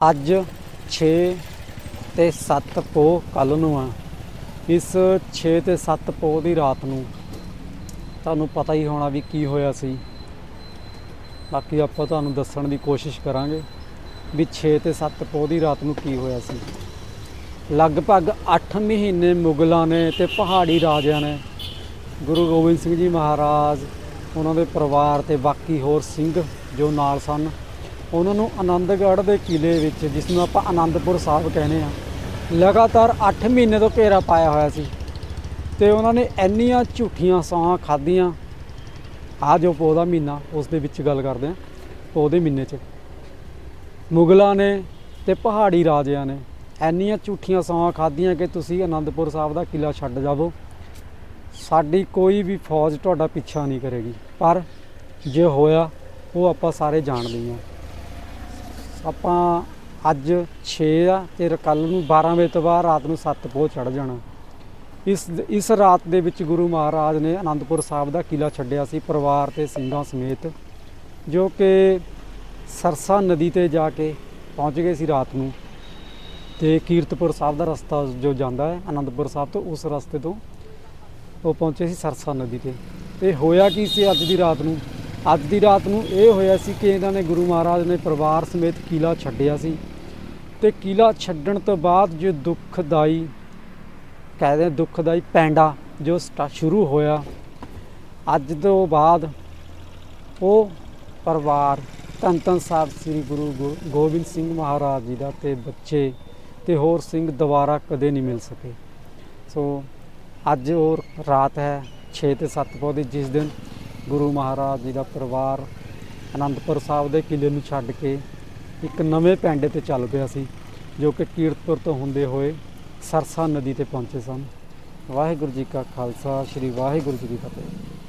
ਅੱਜ 6 ਤੇ 7 ਪੋ ਕੱਲ ਨੂੰ ਆ। ਇਸ 6 ਤੇ 7 ਪੋ ਦੀ ਰਾਤ ਨੂੰ ਤੁਹਾਨੂੰ ਪਤਾ ਹੀ ਹੋਣਾ ਵੀ ਕੀ ਹੋਇਆ ਸੀ। ਬਾਕੀ ਆਪਾਂ ਤੁਹਾਨੂੰ ਦੱਸਣ ਦੀ ਕੋਸ਼ਿਸ਼ ਕਰਾਂਗੇ ਵੀ 6 ਤੇ 7 ਪੋ ਦੀ ਰਾਤ ਨੂੰ ਕੀ ਹੋਇਆ ਸੀ। ਲਗਭਗ 8 ਮਹੀਨੇ ਮੁਗਲਾਂ ਨੇ ਤੇ ਪਹਾੜੀ ਰਾਜਿਆਂ ਨੇ, ਗੁਰੂ ਗੋਬਿੰਦ ਸਿੰਘ ਜੀ ਮਹਾਰਾਜ, ਉਹਨਾਂ ਦੇ ਪਰਿਵਾਰ ਤੇ ਬਾਕੀ ਹੋਰ ਸਿੰਘ ਜੋ ਨਾਲ ਸਨ ਉਹਨਾਂ ਨੂੰ ਆਨੰਦਗੜ੍ਹ ਦੇ ਕਿਲੇ ਵਿੱਚ ਜਿਸ ਨੂੰ ਆਪਾਂ ਆਨੰਦਪੁਰ ਸਾਹਿਬ ਕਹਿੰਦੇ ਆ ਲਗਾਤਾਰ 8 ਮਹੀਨੇ ਤੋਂ ਘੇਰਾ ਪਾਇਆ ਹੋਇਆ ਸੀ। ਤੇ ਉਹਨਾਂ ਨੇ ਇੰਨੀਆਂ ਝੂਠੀਆਂ ਸੌਹਾਂ ਖਾਧੀਆਂ। ਆ ਜੋ ਪੋਹ ਮਹੀਨਾ, ਉਸ ਦੇ ਵਿੱਚ ਗੱਲ ਕਰਦੇ ਆ ਪੋਹ ਮਹੀਨੇ 'ਚ। ਮੁਗਲਾਂ ਨੇ ਤੇ ਪਹਾੜੀ ਰਾਜਿਆਂ ਨੇ ਇੰਨੀਆਂ ਝੂਠੀਆਂ ਸੌਹਾਂ ਖਾਧੀਆਂ ਕਿ ਤੁਸੀਂ ਆਨੰਦਪੁਰ ਸਾਹਿਬ ਦਾ ਕਿਲਾ ਛੱਡ ਜਾਵੋ। ਸਾਡੀ ਕੋਈ ਵੀ ਫੌਜ ਤੁਹਾਡਾ ਪਿੱਛਾ ਨਹੀਂ ਕਰੇਗੀ। ਪਰ ਜੇ ਹੋਇਆ, ਉਹ ਆਪਾਂ ਸਾਰੇ ਜਾਣਦੇ ਹਾਂ। ਆਪਾਂ ਅੱਜ 6 ਆ ਤੇ ਕੱਲ ਨੂੰ 12 ਵਜੇ ਤੋਂ ਬਾਅਦ ਰਾਤ ਨੂੰ 7 ਪੋਹ ਚੜ ਜਾਣਾ। ਇਸ ਇਸ ਰਾਤ ਦੇ ਵਿੱਚ ਗੁਰੂ ਮਹਾਰਾਜ ਨੇ ਆਨੰਦਪੁਰ ਸਾਹਿਬ ਦਾ ਕਿਲਾ ਛੱਡਿਆ ਸੀ ਪਰਿਵਾਰ ਤੇ ਸਿੰਘਾਂ ਸਮੇਤ, ਜੋ ਕਿ ਸਰਸਾ ਨਦੀ ਤੇ ਜਾ ਕੇ ਪਹੁੰਚ ਗਏ ਸੀ ਰਾਤ ਨੂੰ। ਤੇ ਕੀਰਤਪੁਰ ਸਾਹਿਬ ਦਾ ਰਸਤਾ ਜੋ ਜਾਂਦਾ ਹੈ ਆਨੰਦਪੁਰ ਸਾਹਿਬ ਤੋਂ ਉਸ ਰਸਤੇ ਤੋਂ ਉਹ ਪਹੁੰਚੇ ਸੀ ਸਰਸਾ ਨਦੀ ਤੇ। ਤੇ ਹੋਇਆ ਕੀ ਸੀ ਅੱਜ ਦੀ ਰਾਤ ਨੂੰ? ਅੱਜ ਦੀ ਰਾਤ ਨੂੰ ਇਹ ਹੋਇਆ ਸੀ ਕਿ ਇਹਨਾਂ ਨੇ ਗੁਰੂ ਮਹਾਰਾਜ ਨੇ ਪਰਿਵਾਰ ਸਮੇਤ ਕਿਲਾ ਛੱਡਿਆ ਸੀ। ਤੇ ਕਿਲਾ ਛੱਡਣ ਤੋਂ ਬਾਅਦ ਜੋ ਦੁੱਖਦਾਈ ਕਹਿੰਦੇ ਆ, ਦੁੱਖਦਾਈ ਪੈਂਡਾ ਜੋ ਸਟਾ, ਸ਼ੁਰੂ ਹੋਇਆ, ਅੱਜ ਤੋਂ ਬਾਅਦ ਉਹ ਪਰਿਵਾਰ ਧੰਨ ਧੰਨ ਸਾਹਿਬ ਸ੍ਰੀ ਗੁਰੂ ਗੋ- ਗੋਬਿੰਦ ਸਿੰਘ ਮਹਾਰਾਜ ਜੀ ਦਾ ਤੇ ਬੱਚੇ ਤੇ ਹੋਰ ਸਿੰਘ ਦੁਬਾਰਾ ਕਦੇ ਨਹੀਂ ਮਿਲ ਸਕੇ। ਸੋ ਅੱਜ ਹੋਰ ਰਾਤ ਹੈ 6 ਤੇ 7 ਪੌ ਜਿਸ ਦਿਨ ਗੁਰੂ ਮਹਾਰਾਜ ਜੀ ਦਾ ਪਰਿਵਾਰ ਅਨੰਦਪੁਰ ਸਾਹਿਬ ਦੇ ਕਿਲੇ ਨੂੰ ਛੱਡ ਕੇ ਇੱਕ ਨਵੇਂ ਪਿੰਡ ਤੇ ਚੱਲ ਪਿਆ ਸੀ, ਜੋ ਕਿ ਕੀਰਤਪੁਰ ਤੋਂ ਹੁੰਦੇ ਹੋਏ ਸਰਸਾ ਨਦੀ ਤੇ ਪਹੁੰਚੇ ਸਨ। ਵਾਹਿਗੁਰੂ ਜੀ ਕਾ ਖਾਲਸਾ, ਸ੍ਰੀ ਵਾਹਿਗੁਰੂ ਜੀ ਕੀ ਫਤਿਹ।